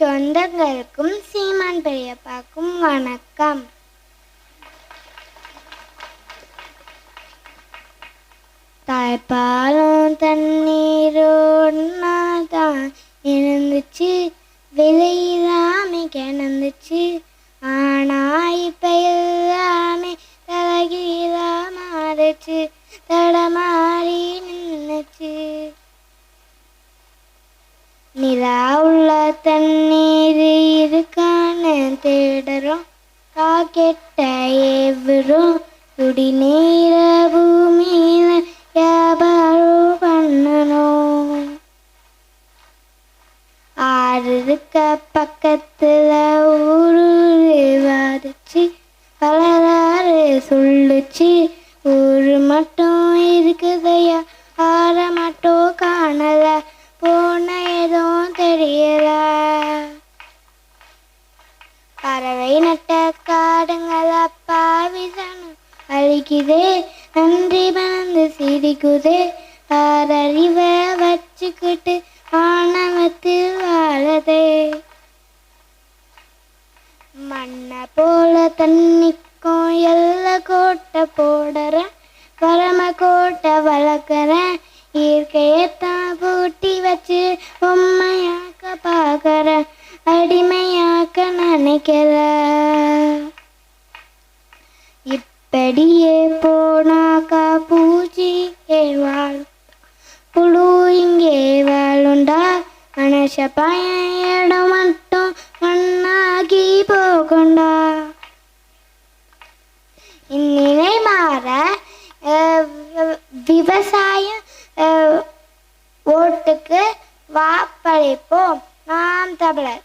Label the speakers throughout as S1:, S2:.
S1: சொந்தங்களுக்கும் சீமான் பெரியப்பாக்கும் வணக்கம். தாய்ப்பாலும் தண்ணீரோடுனா தான் இருந்துச்சு விலை நிலா உள்ள தண்ணீர் இருக்கான தேடறோம். காக்கெட்ட எவரும் குடிநீர பூமியில வியாபாரம் பண்ணணும். ஆறு இருக்க பக்கத்துல ஊரு வாதிச்சு பலராறு சொல்லுச்சு. ஊரு மட்டும் தெரியல பறவை நட்ட காடுங்கள பாவிசனம் அழிக்குதே. நன்றி மணந்து சிரிக்குதே. ஆறறிவை வச்சுக்கிட்டு ஆணவத்தில் வாழதே. மண்ணை போல தண்ணிக்கும் எல்ல கோட்டை போடுறேன். பரம கோட்டை வளர்க்குறேன். இயற்கையை அடிமையாக்க நினைக்கிறேன் இப்படியே போனாக்கா பூச்சி வாழ் புழு இங்கே வாழுண்டா. மனுஷ பையன் இடம் மட்டும் மண்ணாகி போகண்டா. இந்நிலை மாற விவசாயம் ஓட்டுக்கு வாக்களிப்போம். நாம் தமிழர்.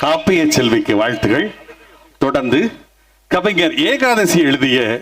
S2: காப்பிய செல்விக்கு வாழ்த்துகள். தொடர்ந்து கவிஞர் ஏகாதசி எழுதிய